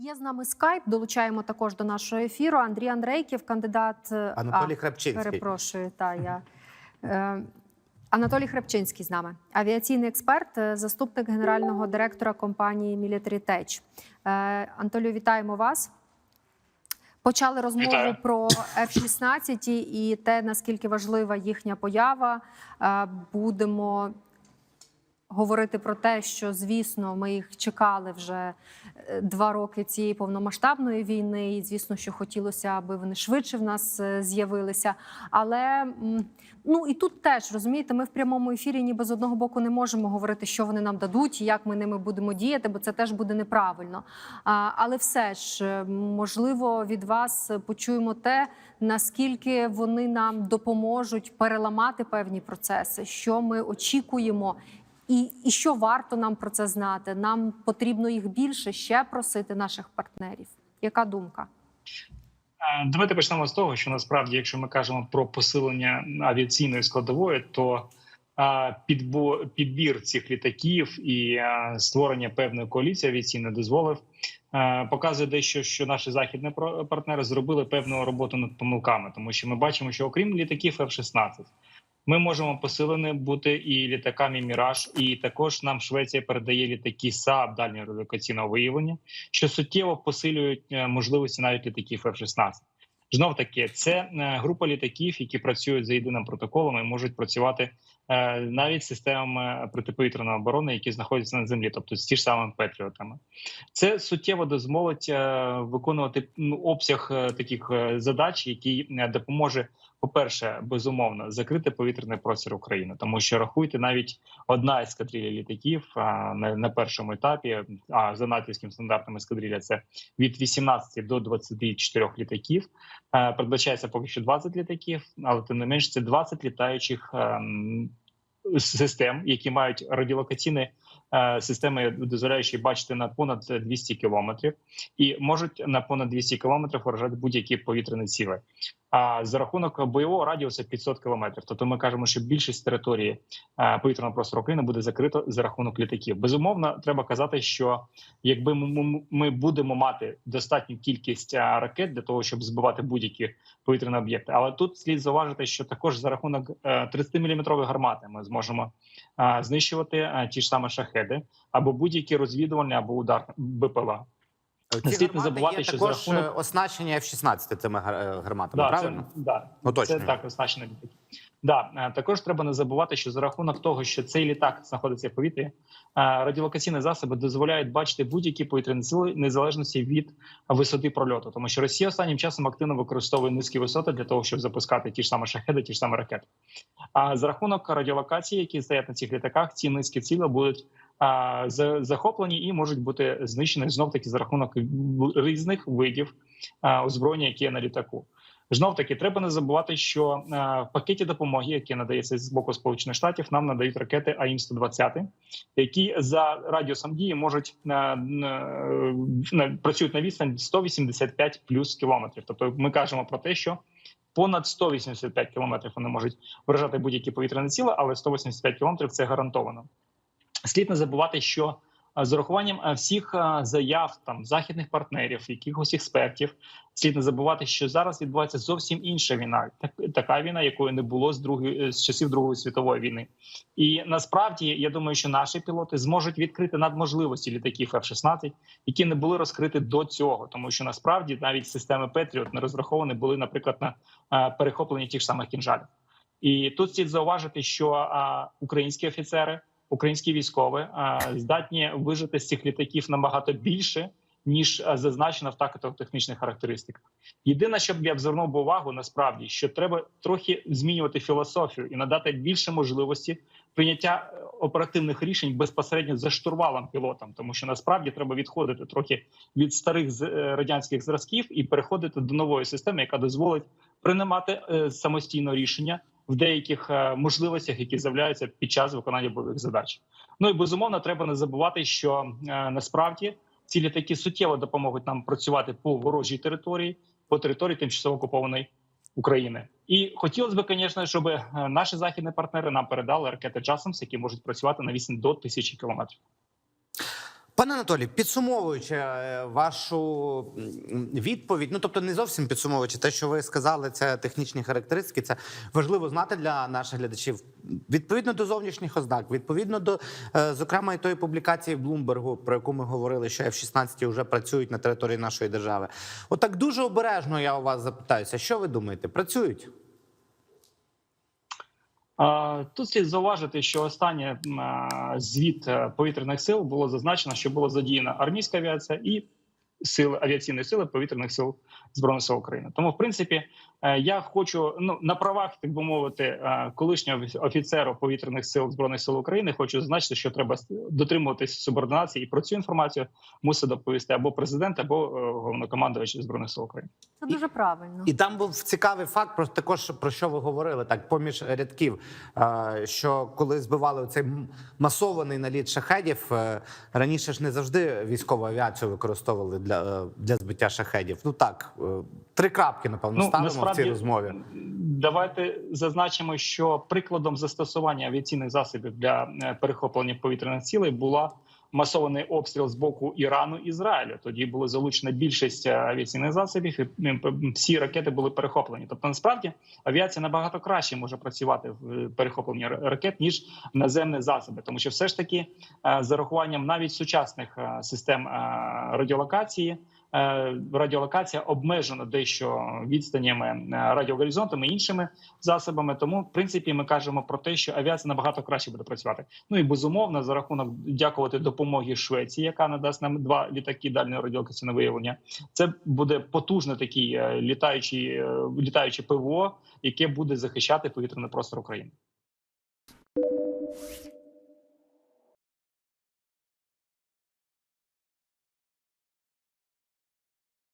Є з нами скайп. Долучаємо також до нашого ефіру. Андрій Андрейків, кандидат е, Анатолій а, Храпчинський. Перепрошую, та я. Е, Анатолій Храпчинський з нами, авіаційний експерт, е, заступник генерального директора компанії Military Tech. Е, Анатолію, вітаємо вас. Почали розмову Вітаю. про F-16 і те, наскільки важлива їхня поява. Будемо говорити про те, що звісно, ми їх чекали вже е, два роки цієї повномасштабної війни, і звісно, що хотілося, аби вони швидше в нас е, з'явилися. Але ну і тут теж розумієте, ми в прямому ефірі, ніби з одного боку не можемо говорити, що вони нам дадуть, як ми ними будемо діяти, бо це теж буде неправильно. Але все ж е, можливо від вас почуємо те, наскільки вони нам допоможуть переламати певні процеси, що ми очікуємо. І, і що варто нам про це знати? Нам потрібно їх більше ще просити наших партнерів. Яка думка? Е, Давайте почнемо з того, що насправді, якщо ми кажемо про посилення авіаційної складової, то е, підбір цих літаків і е, створення певної коаліції авіаційної дозволив. Показує дещо, що наші західні партнери зробили певну роботу над помилками, тому що ми бачимо, що окрім літаків F-16, ми можемо посилені бути і літаками Міраж, і також нам Швеція передає літаки СААБ дальнього радіолокаційного виявлення, що суттєво посилюють е, можливості навіть літаків F-16. Знов таки, це е, група літаків, які працюють за єдиним протоколом і можуть працювати навіть системами протиповітряної оборони, які знаходяться на землі, тобто з ті ж самими патріотами. Це суттєво дозволить е, виконувати ну, обсяг е, таких е, задач, е, допоможе. По-перше, безумовно, закрити повітряний простір України, тому що рахуйте, навіть одна ескадрилля літаків а, на, першому етапі, а за натівським стандартом ескадрилля це від 18 до 24 літаків. Е, Передбачається поки що 20 літаків, але тим не менш це 20 літаючих ем, систем, які мають радіолокаційні е, системи, дозволяючи бачити на понад 200 кілометрів, і можуть на понад 200 кілометрів вражати будь-які повітряні ціли. А за рахунок бойового радіуса 500 кілометрів. Тобто ми кажемо, що більшість території е, повітряного простору України буде закрито за рахунок літаків. Безумовно, треба казати, що якби ми, будемо мати достатню кількість е, ракет для того, щоб збивати будь-які повітряні об'єкти. Але тут слід зауважити, що також за рахунок 30-мм гармати ми зможемо е, знищувати е, ті ж самі шахеди або будь-які розвідувальні або удар БПЛА. Ці Слід не забувати, що за рахунок- е, оснащення F-16 цими е, гарматами, Да, правильно? Це, да, це так оснащено літаки. Да, е, також треба не забувати, що за рахунок того, що цей літак знаходиться в повітрі, е, радіолокаційні засоби дозволяють бачити будь-які повітряні сили незалежності від висоти прольоту, тому що Росія останнім часом активно використовує низькі висоти для того, щоб запускати ті ж самі шахеди, ті ж самі ракети. А за рахунок радіолокації, які стоять на цих літаках, ці низькі ціли будуть захоплені і можуть бути знищені знов таки за рахунок різних видів озброєння, які є на літаку. Знов таки треба не забувати, що в пакеті допомоги, який надається з боку Сполучених Штатів, нам надають ракети АІМ 120 які за радіусом дії можуть працюють на відстань 185 плюс кілометрів. Тобто, ми кажемо про те, що понад 185 кілометрів вони можуть вражати будь-які повітряні ціли, але 185 кілометрів це гарантовано. Слід не забувати, що е, з урахуванням е, всіх е, заяв там західних партнерів, якихось експертів, слід не забувати, що зараз відбувається зовсім інша війна, так така війна, якої не було з другої з часів Другої світової війни. І насправді я думаю, що наші пілоти зможуть відкрити надможливості літаків F-16, які не були розкриті до цього, тому що насправді навіть системи Петріот не розраховані були, наприклад, на перехоплення тих самих кінжалів. І тут слід зауважити, що українські офіцери, українські військові здатні вижити з цих літаків набагато більше. Ніж зазначено в тактико-технічних характеристиках, єдине, що б я б звернув увагу, насправді, що треба трохи змінювати філософію і надати більше можливості прийняття е, оперативних рішень безпосередньо за штурвалом пілотам, тому що насправді треба відходити трохи від старих е, радянських зразків і переходити до нової системи, яка дозволить приймати е, самостійно рішення в деяких е, можливостях, які з'являються під час виконання бойових задач. Ну і безумовно, треба не забувати, що е, насправді ці літаки суттєво допоможуть нам працювати по ворожій території, по території тимчасово окупованої України. І хотілося б, звісно, щоб е, наші західні партнери нам передали ракети Джасамс, які можуть працювати на відстань до тисячі кілометрів. Пане Анатолій, підсумовуючи е, вашу відповідь, ну тобто не зовсім підсумовуючи те, що ви сказали, це технічні характеристики. Це важливо знати для наших глядачів. Відповідно до зовнішніх ознак, відповідно до е, зокрема і тої публікації Блумбергу, про яку ми говорили, що F-16 вже працюють на території нашої держави. Отак дуже обережно я у вас запитаюся, що ви думаєте? Працюють? Тут слід зауважити, що останній звіт е, повітряних сил було зазначено, що було задіяна армійська авіація і сили авіаційної сили повітряних сил збройних сил України. Тому, в принципі, е, я хочу ну на правах, так би мовити, е, колишнього офіцера повітряних сил збройних сил України. Хочу зазначити, що треба дотримуватись субординації, і про цю інформацію мусить доповісти або президент, або е, головнокомандувач збройних сил України. Це дуже правильно. І там був цікавий факт, про також про що ви говорили, так поміж рядків. Що коли збивали цей масований наліт шахедів, раніше ж не завжди військову авіацію використовували для, е, для збиття шахедів. Ну так, е, три крапки, напевно, ставимо в цій розмові. Давайте зазначимо, що прикладом застосування авіаційних засобів для е, перехоплення повітряних цілей була масований обстріл з боку Ірану Ізраїлю. Тоді були залучена більшість е, авіаційних засобів, і всі ракети були перехоплені. Тобто, насправді авіація набагато краще може працювати в е, перехопленні ракет ніж наземні засоби, тому що все ж таки з урахуванням навіть сучасних систем радіолокації. Е, Радіолокація обмежена дещо відстанями е, радіогоризонтами і іншими засобами. Тому, в принципі, ми кажемо про те, що авіація набагато краще буде працювати. Ну і безумовно, за рахунок дякувати допомоги Швеції, яка надасть нам два літаки дальнього радіолокаційного виявлення. Це буде потужне такий е, літаючий літаюче ПВО, яке буде захищати повітряний простор України.